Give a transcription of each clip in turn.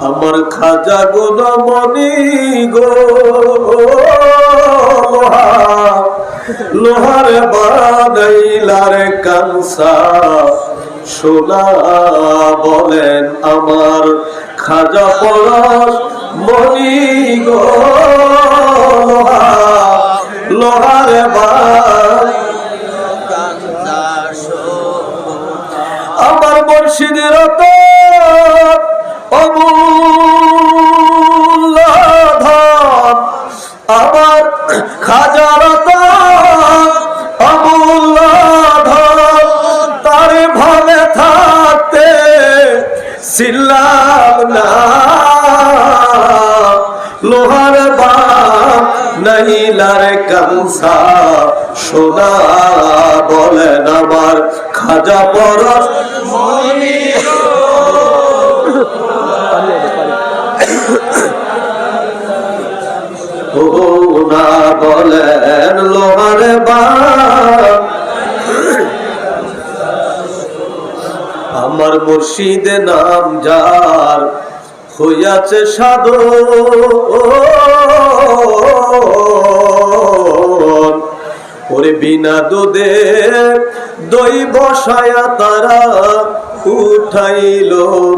আমার খাজা গুণমণি গো, লোহা, লোহার বানাইলার কানসা সোনা বলেন আমার খাজা পরশ মণি গো, লোহা, লোহার আমার মুর্শিদের তো ছিলাম না। লোহার বাপ নহিলার কামসা সোনা বলেন আমার খাজা পরশ। বলেন লোহার বাপ আমার মুর্শিদে নাম যার হইয়াছে সাধু। ওরে বিনা দুধে দই বসায়া তারা উঠাইল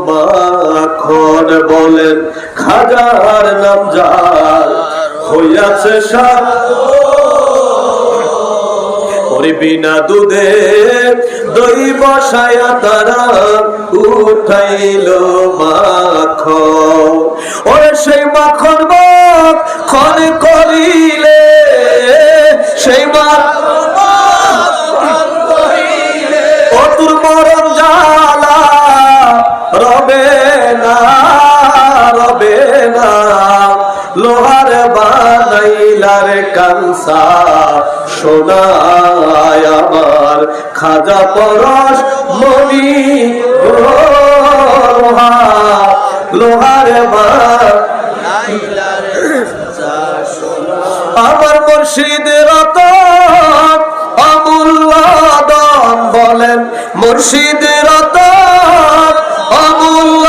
মাখন। বলেন, খাজার নাম যার হইয়াছে সাধু। ওরে না দুধে দই বসায়া তারা উঠাইল মাখন বানাইলার কানসা সোনায় আমার খাজা পরশ মনি লোহা লোহার আমার মুর্শিদের রতন অমূল্য বলেন মুর্শিদের রতন অমূল্য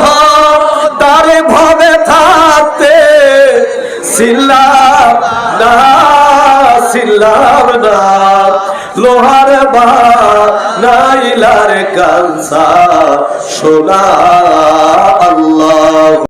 ধন। তারে ভবে থাকতে সিল্লাম না সিল্লাম না লোহার বা নাইলার কালসা সোনা আল্লাহ।